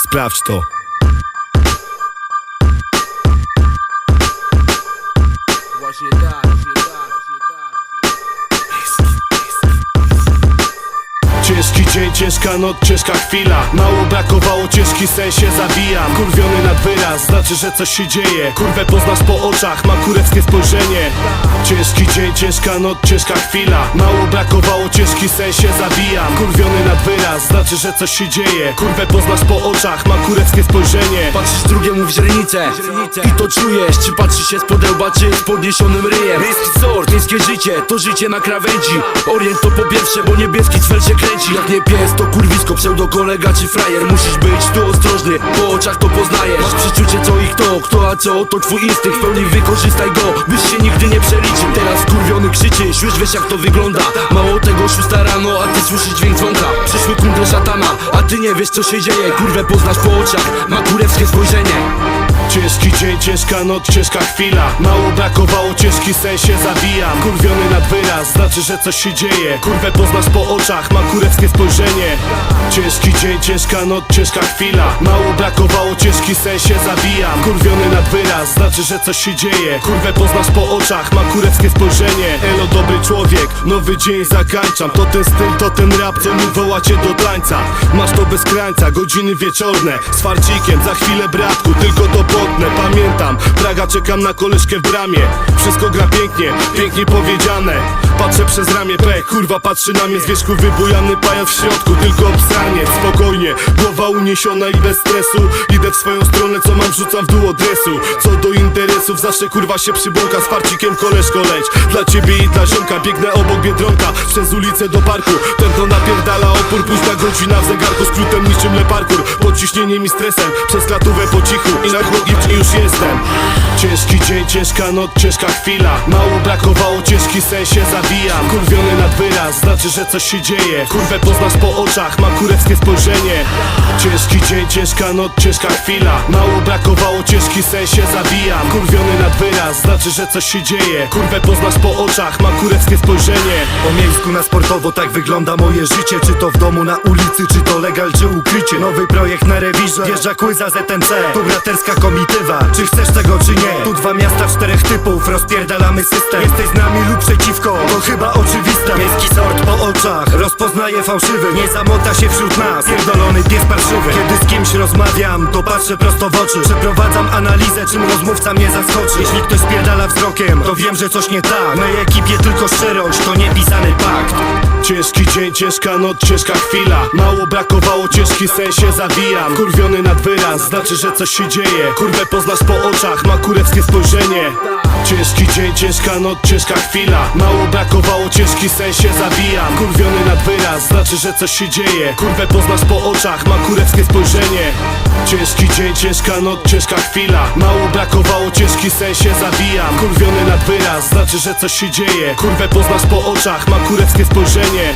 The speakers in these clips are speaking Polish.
Sprawdź to. Właśnie tak, Dzień, ciężka noc, ciężka chwila. Mało brakowało, ciężki sen się zabijam Kurwiony nad wyraz, znaczy, że coś się dzieje. Kurwę poznasz po oczach, ma kureckie spojrzenie. Ciężki dzień, ciężka noc, ciężka chwila. Mało brakowało, ciężki sen się zabijam Kurwiony nad wyraz, znaczy, że coś się dzieje. Kurwę poznasz po oczach, ma kureckie spojrzenie. Patrzysz drugiemu w źrenicę I to czujesz, czy patrzy się z podełba, czy z podniesionym ryjem? Miejski sort, miejskie życie, to życie na krawędzi. Orient to po pierwsze, bo niebieski cwel się kręci. Jak nie pies, to kurwisko, pseudo kolega czy frajer. Musisz być tu ostrożny, po oczach to poznajesz. Masz przeczucie co i kto, kto a co, to twój instynkt. W pełni wykorzystaj go, byś się nigdy nie przeliczył. Teraz skurwiony krzyczysz, już wiesz jak to wygląda. Mało tego, szósta rano, a ty słyszysz dźwięk dzwonka. Przyszły kumple szatana, a ty nie wiesz co się dzieje. Kurwę poznasz po oczach, ma kurewskie spojrzenie Ciężki dzień, ciężka noc, ciężka chwila. Mało brakowało, ciężki sen się zabijam Kurwiony nad wyraz, znaczy, że coś się dzieje. Kurwę poznasz po oczach, ma kureckie spojrzenie. Ciężki dzień, ciężka noc, ciężka chwila. Mało brakowało, ciężki sen się zabijam Kurwiony nad wyraz, znaczy, że coś się dzieje. Kurwę poznasz po oczach, ma kureckie spojrzenie. Elo, dobry człowiek, nowy dzień zakańczam To ten styl, to ten rap, co mi woła cię do tańca. Masz to bez krańca, godziny wieczorne. Z farcikiem, za chwilę bratku, tylko to Pamiętam, Praga, czekam na koleżkę w bramie. Wszystko gra pięknie, pięknie powiedziane Patrzę przez ramię, pech, kurwa patrzy na mnie. Z wierzchu wybujany pajac w środku, tylko obsranie Spokojnie, głowa uniesiona i bez stresu. Idę w swoją stronę, co mam, rzucam w dół adresu. Co do interesów, zawsze kurwa się przybłąka. Z farcikiem koleżko leć, dla ciebie i dla ziomka Biegnę obok Biedronka, przez ulicę do parku Tętno napierdala opór, późna godzina w zegarku. Skrótem niczym leparkur, pod ciśnieniem i stresem. Przez klatówę po cichu i na chłodni już jestem. Ciężki dzień, ciężka noc, ciężka chwila. Mało brakowało, ciężki sen się zabijam Kurwiony nad wyraz, znaczy, że coś się dzieje. Kurwę poznasz po oczach, ma kureckie spojrzenie Ciężki dzień, ciężka noc, ciężka chwila. Mało brakowało, ciężki sen się zabijam Kurwiony nad wyraz, znaczy, że coś się dzieje. Kurwę poznasz po oczach, ma kureckie spojrzenie. Po miejsku na sportowo tak wygląda moje życie. Czy to w domu, na ulicy, czy to legal, czy ukrycie. Nowy projekt na rewirze, wjeżdża za ZMC Tu braterska komitywa, czy chcesz tego, czy nie? Tu dwa miasta, czterech typów, rozpierdalamy system. Jesteś z nami lub przeciwko, to chyba oczywiste. Miejski sort po oczach, rozpoznaje fałszywy Nie zamota się wśród nas, pierdolony pies parszywy. Kiedy z kimś rozmawiam, to patrzę prosto w oczy. Przeprowadzam analizę, czym rozmówca mnie zaskoczy. Jeśli ktoś spierdala wzrokiem, to wiem, że coś nie tak. W mojej ekipie tylko szczerość, to niepisany pakt Ciężki dzień, ciężka noc, ciężka chwila. Mało brakowało, ciężki sen się zabijam Kurwiony nad wyraz, znaczy, że coś się dzieje. Kurwę poznasz po oczach, ma kureckie spojrzenie. Ciężki dzień, ciężka noc, ciężka chwila. Mało brakowało, ciężki sen się zabijam Kurwiony nad wyraz, znaczy, że coś się dzieje. Kurwę poznasz po oczach, ma kureckie spojrzenie Ciężki dzień, ciężka noc, ciężka chwila. Mało brakowało, ciężki sen się zabijam Kurwiony nad wyraz, znaczy, że coś się dzieje. Kurwę poznasz po oczach, ma kureckie spojrzenie.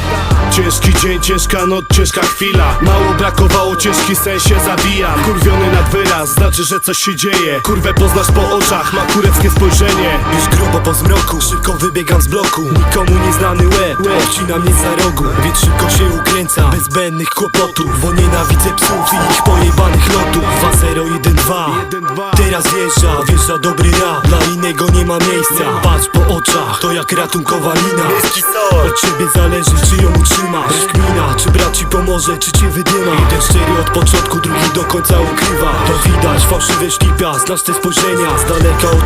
Ciężki dzień, ciężka noc, ciężka chwila. Mało brakowało, ciężki sen się zabijam Kurwiony nad wyraz, znaczy, że coś się dzieje. Kurwę poznasz po oczach, ma kureckie spojrzenie. Już grubo po zmroku, szybko wybiegam z bloku. Nikomu nieznany łeb, odcina mnie za rogu zbędnych kłopotów Bo nienawidzę psów i ich pojebanych lotów. 2-0-1-2 Teraz wjeżdża, wjeżdża dobry rap Dla innego nie ma miejsca. Patrz po oczach, to jak ratunkowa lina Od ciebie zależy, czy ją utrzymasz Rozkmina, czy brat ci pomoże, czy cię wydyma. Jeden szczery od początku, drugi do końca ukrywa. To widać, fałszywy szlipa, znasz te spojrzenia. Z daleka od